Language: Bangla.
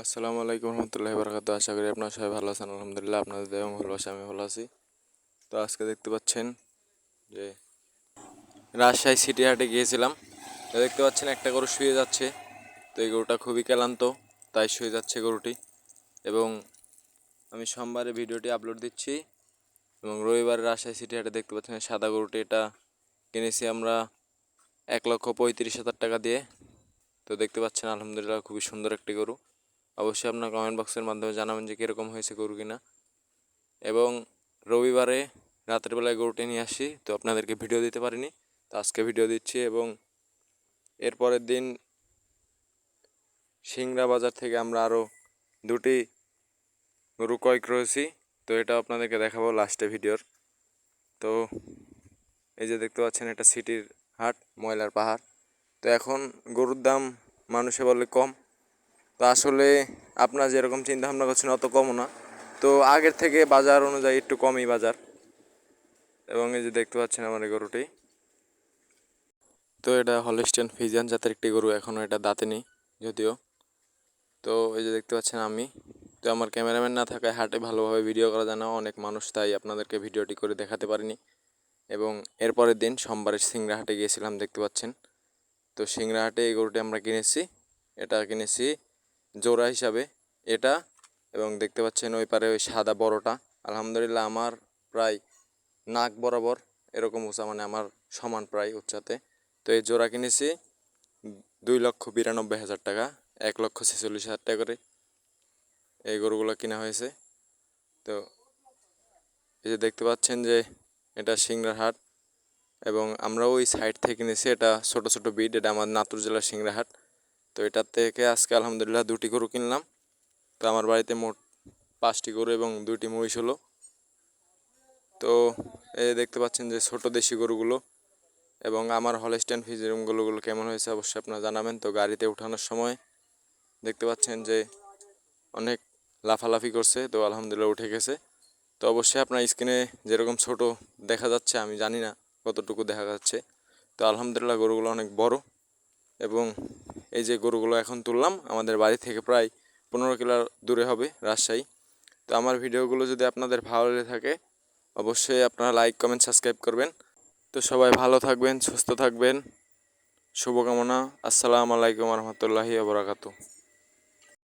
আসসালামু আলাইকুম রহমতুল্লাহ বরকাত। আশা করি আপনারা সবাই ভালো আছেন, আলহামদুলিল্লাহ। আপনাদের দেহ ভালোবাসা আমি ভালো আছি। তো আজকে দেখতে পাচ্ছেন যে রাজশাহী সিটি হাটে গিয়েছিলাম। তো দেখতে পাচ্ছেন একটা গরু শুয়ে যাচ্ছে। তো এই গরুটা খুবই ক্লান্ত, তাই শুয়ে যাচ্ছে গরুটি। এবং আমি সোমবারে ভিডিওটি আপলোড দিচ্ছি। এবং রবিবার রাজশাহী সিটি হাটে দেখতে পাচ্ছেন সাদা গরুটি। এটা কিনেছি আমরা এক লক্ষ পঁয়ত্রিশ হাজার টাকা দিয়ে। তো দেখতে পাচ্ছেন আলহামদুলিল্লাহ খুবই সুন্দর একটি গরু। অবশ্যই আপনার কমেন্ট বক্সের মাধ্যমে জানাবেন যে কীরকম হয়েছে গরু কিনা। এবং রবিবারে রাতের বেলায় গরুটি নিয়ে আসি, তো আপনাদেরকে ভিডিও দিতে পারিনি, তো আজকে ভিডিও দিচ্ছি এবং এর পরের দিন সিংড়া বাজার থেকে আমরা আরও দুটি গরু ক্রয় করেছি, তো এটা আপনাদেরকে দেখাবো লাস্টে ভিডিওর তো এই যে দেখতে পাচ্ছেন, এটা সিটির হাট, ময়লার পাহাড়। তো এখন গরুর দাম মানুষে বলে কম তো আসলে আপনার যেরকম চিন্তা ভাবনা করছেন অত কমও না। তো আগের থেকে বাজার অনুযায়ী একটু কমই বাজার। এবং এই যে দেখতে পাচ্ছেন আমার এই গরুটি। তো এটা হলিস্টেন ফিজিয়ান জাতের একটি গরু এখনও এটা দাঁতে নেই যদিও। তো এই যে দেখতে পাচ্ছেন আমি। তো আমার ক্যামেরাম্যান না থাকায় হাটে ভালোভাবে ভিডিও করা যায় না, অনেক মানুষ তাই আপনাদেরকে ভিডিওটি করে দেখাতে পারিনি। এবং এরপরের দিন সোমবারে সিংড়া হাটে গিয়েছিলাম, দেখতে পাচ্ছেন। তো সিংড়া হাটে এই গরুটি আমরা কিনেছি। এটা কিনেছি জোড়া হিসাবে এটা এবং দেখতে পাচ্ছেন ওই পারে ওই সাদা বড়টা। আলহামদুলিল্লাহ আমার প্রায় নাক বরাবর এরকম উঁচা মানে আমার সমান প্রায় উচ্চাতে। তো এই জোড়া কিনেছি দুই লক্ষ বিরানব্বই হাজার টাকা, এক লক্ষ ছেচল্লিশ হাজার টাকা করে এই গরুগুলো কেনা হয়েছে। তো এই যে দেখতে পাচ্ছেন যে এটা সিংড়ার হাট এবং আমরা ওই সাইড থেকে কিনেছি, এটা ছোট ছোট বিট, এটা আমার নাতুর জেলার সিংড়া হাট। তো এটার থেকে আজকে আলহামদুলিল্লাহ দুটি গরু কিনলাম। তো আমার বাড়িতে মোট পাঁচটি গরু এবং দুইটি মহিষ হলো। তো এই দেখতে পাচ্ছেন যে ছোট দেশি গরুগুলো এবং আমার হলস্টেন ফিজিরুম গরুগুলো কেমন হয়েছে অবশ্যই আপনারা জানাবেন। তো গাড়িতে উঠানোর সময় দেখতে পাচ্ছেন যে অনেক লাফালাফি করছে, তো আলহামদুলিল্লাহ উঠে গেছে। তো অবশ্যই আপনার স্ক্রিনে যেরকম ছোট দেখা যাচ্ছে, আমি জানি না কতটুকু দেখা যাচ্ছে। তো আলহামদুলিল্লাহ গরুগুলো অনেক বড় এবং এই যে গরুগুলো এখন তুললাম, আমাদের বাড়ি থেকে প্রায় পনেরো কিলো দূরে হবে রাজশাহী। তো আমার ভিডিওগুলো যদি আপনাদের ভালো লেগে থাকে, অবশ্যই আপনারা লাইক কমেন্ট সাবস্ক্রাইব করবেন। তো সবাই ভালো থাকবেন, সুস্থ থাকবেন। শুভকামনা। আসসালামু আলাইকুম রহমতুল্লাহি আবরাকাতু